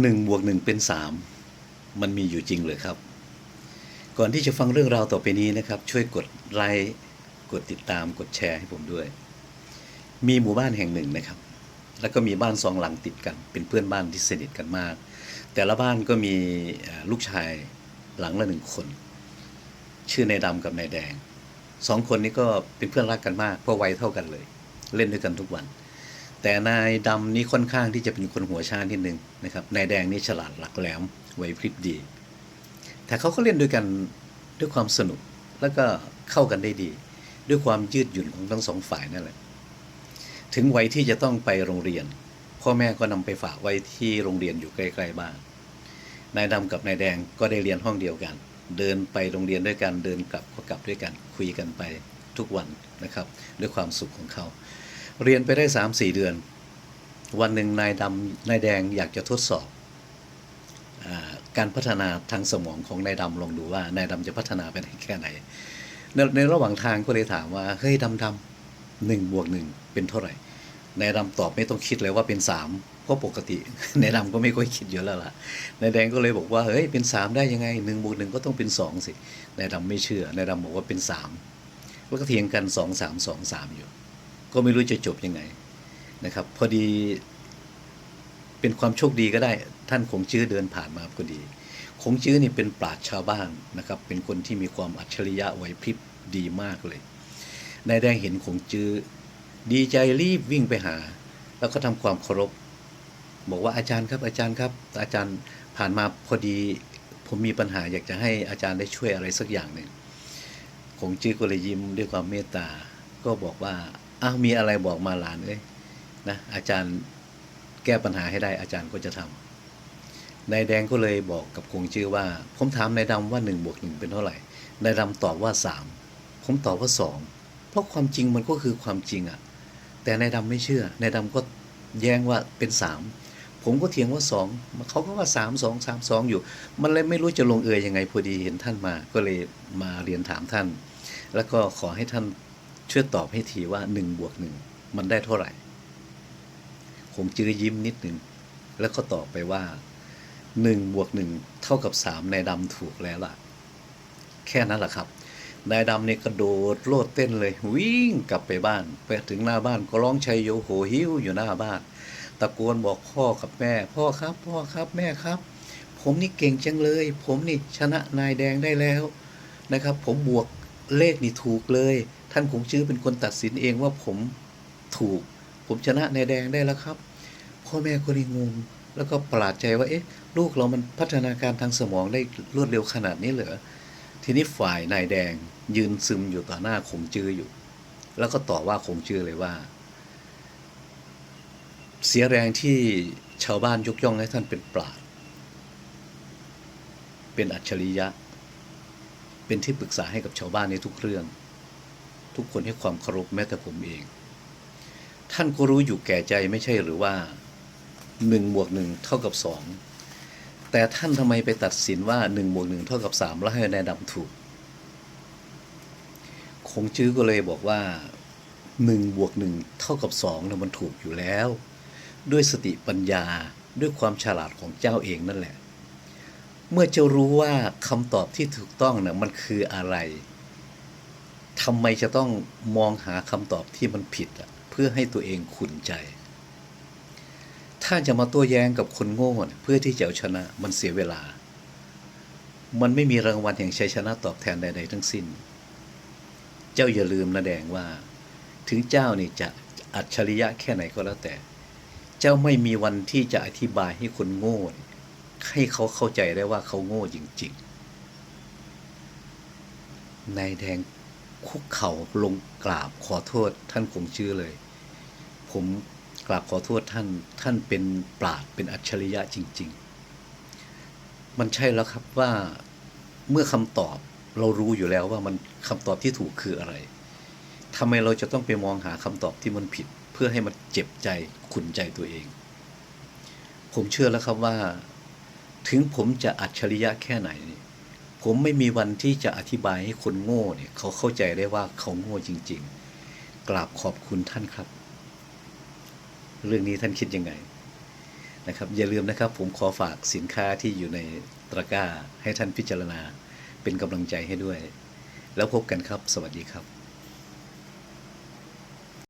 หนึ่งบวกหนึ่งเป็นสามมันมีอยู่จริงเลยครับ ก่อนที่จะฟังเรื่องราวต่อไปนี้นะครับ ช่วยกดไลค์กดติดตามกดแชร์ให้ผมด้วย มีหมู่บ้านแห่งหนึ่งนะครับ แล้วก็มีบ้านสองหลังติดกัน เป็นเพื่อนบ้านที่สนิทกันมาก แต่ละบ้านก็มีลูกชายหลังละหนึ่งคน ชื่อนายดำกับนายแดงสองคนนี้ก็เป็นเพื่อนรักกันมากเพราะวัยเท่ากันเลย เล่นด้วยกันทุกวัน แต่นายดำนี่ค่อนข้างที่จะเป็นคนหัวชานิดนึงนะครับนายแดงนี่ฉลาดหลักแหลมไหวพริบดี แต่เขาก็เล่นด้วยกันด้วยความสนุกแล้วก็เข้ากันได้ดี ด้วยความยืดหยุ่นของทั้งสองฝ่ายนั่นแหละ ถึงวัยที่จะต้องไปโรงเรียน พ่อแม่ก็นำไปฝากไว้ที่โรงเรียนอยู่ใกล้ๆบ้านนายดำกับนายแดงก็ได้เรียนห้องเดียวกัน เดินไปโรงเรียนด้วยกันเดินกลับก็กลับด้วยกันคุยกันไปทุกวันนะครับ ด้วยความสุขของเขา เรียนไปได้สามสี่เดือน วันหนึ่งนายดำนายแดงอยากจะทดสอบอการพัฒนาทางสมองของนายดำลองดูว่านายดำจะพัฒนาไปได้แค่ไหน ในในระหว่างทางก็เลยถามว่าเฮ้ยดำดำหนึ่งบวกหนึ่งเป็นเท่าไหร่นายดำตอบไม่ต้องคิดเลยว่าเป็นสามเพราะปกตินายดำก็ไม่ค่อยคิดอยู่แล้วล่ะนายแดงก็เลยบอกว่าเฮ้ยเป็นสามได้ยังไงหนึ่งบวกหนึ่งก็ต้องเป็นสองสินายดำไม่เชื่อนายดำบอกว่าเป็นสามแล้วก็เถียงกันสองสามสองสามอยู่ ก็ไม่รู้จะจบยังไงนะครับ พอดีเป็นความโชคดีก็ได้ ท่านคงจื้อเดินผ่านมาก็ดี คงจื้อนี่เป็นปราชญ์ชาวบ้านนะครับ เป็นคนที่มีความอัจฉริยะไหวพริบดีมากเลยนายแดงเห็นคงจื้อดีใจรีบวิ่งไปหา แล้วก็ทำความเคารพ บอกว่าอาจารย์ครับอาจารย์ครับ อาจารย์ผ่านมาพอดีผมมีปัญหาอยากจะให้อาจารย์ได้ช่วยอะไรสักอย่างหนึ่งคงจื้อก็เลยยิ้มด้วยความเมตตา ก็บอกว่า อ้าวมีอะไรบอกมาหลานเอ้ยนะอาจารย์แก้ปัญหาให้ได้อาจารย์ก็จะทำนายแดงก็เลยบอกกับคงจื้อว่า ผมถามนายดำว่าหนึ่งบวกหนึ่งเป็นเท่าไหร่นายดำตอบว่าสามผมตอบว่าสองเพราะความจริงมันก็คือความจริงอะแต่นายดำไม่เชื่อนายดำก็แย้งว่าเป็นสามผมก็เถียงว่าสองเขาก็ว่าสามสองสามสองอยู่ มันเลยไม่รู้จะลงเอยยังไงพอดีเห็นท่านมา ก็เลยมาเรียนถามท่าน แล้วก็ขอให้ท่าน ช่วยตอบให้ทีว่าหนึ่งบวกหนึ่งมันได้เท่าไหร่ คงจื้อยิ้มนิดหนึ่ง แล้วก็ตอบไปว่าหนึ่งบวกหนึ่งเท่ากับสามนายดำถูกแล้วล่ะ แค่นั้นแหละครับนายดำเนี่ยกระโดดโลดเต้นเลย วิ่งกลับไปบ้านไปถึงหน้าบ้านก็ร้องชัยโยโหหิวอยู่หน้าบ้าน ตะโกนบอกพ่อกับแม่ พ่อครับ พ่อครับแม่ครับ ผมนี่เก่งจังเลย ผมนี่ชนะนายแดงได้แล้วนะครับ ผมบวกเลขนี่ถูกเลย ท่านคงชื่อเป็นคนตัดสินเองว่าผมถูก ผมชนะนายแดงได้แล้วครับ พ่อแม่ก็เลยงงแล้วก็ประหลาดใจว่าเอ๊ะ ลูกเรามันพัฒนาการทางสมองได้รวดเร็วขนาดนี้เหรอทีนี้ฝ่ายนายแดงยืนซึมอยู่ต่อหน้าคงจื้ออยู่ แล้วก็ต่อว่าคงจื้อเลยว่า เสียแรงที่ชาวบ้านยกย่องให้ท่านเป็นปราชญ์เป็นอัจฉริยะ เป็นที่ปรึกษาให้กับชาวบ้านในทุกเรื่อง ทุกคนให้ความเคารพแม้แต่ผมเอง ท่านก็รู้อยู่แก่ใจไม่ใช่หรือว่าหนึ่งบวกหนึ่งเท่ากับสองแต่ท่านทำไมไปตัดสินว่าหนึ่งบวกหนึ่งเท่ากับสามแล้วให้นายดำถูก คงจื้อก็เลยบอกว่าหนึ่งบวกหนึ่งเท่ากับสองนะมันถูกอยู่แล้ว ด้วยสติปัญญาด้วยความฉลาดของเจ้าเองนั่นแหละ เมื่อเจ้ารู้ว่าคำตอบที่ถูกต้องนะมันคืออะไร ทำไมจะต้องมองหาคำตอบที่มันผิดอะเพื่อให้ตัวเองขุนใจ ถ้าจะมาโต้แย้งกับคนโง่เพื่อที่จะเอาชนะมันเสียเวลา มันไม่มีรางวัลแห่งชัยชนะตอบแทนใด ๆ ทั้งสิ้น เจ้าอย่าลืมนะแดงว่า ถึงเจ้านี่จะอัจฉริยะแค่ไหนก็แล้วแต่ เจ้าไม่มีวันที่จะอธิบายให้คนโง่ให้เขาเข้าใจได้ว่าเขาโง่จริง ๆ นายแดง คุกเข่าลงกราบขอโทษท่านคงชื่อเลย ผมกราบขอโทษท่านท่านเป็นปราดเป็นอัจฉริยะจริง ๆ มันใช่แล้วครับว่าเมื่อคำตอบเรารู้อยู่แล้วว่ามันคำตอบที่ถูกคืออะไรทำไมเราจะต้องไปมองหาคำตอบที่มันผิด เพื่อให้มันเจ็บใจขุนใจตัวเอง ผมเชื่อแล้วครับว่า ถึงผมจะอัจฉริยะแค่ไหน ผมไม่มีวันที่จะอธิบายให้คนโง่เนี่ยเขาเข้าใจได้ว่าเขาโง่จริง ๆ กราบขอบคุณท่านครับ เรื่องนี้ท่านคิดยังไงนะครับ อย่าลืมนะครับ ผมขอฝากสินค้าที่อยู่ในตะกร้าให้ท่านพิจารณาเป็นกำลังใจให้ด้วย แล้วพบกันครับ สวัสดีครับ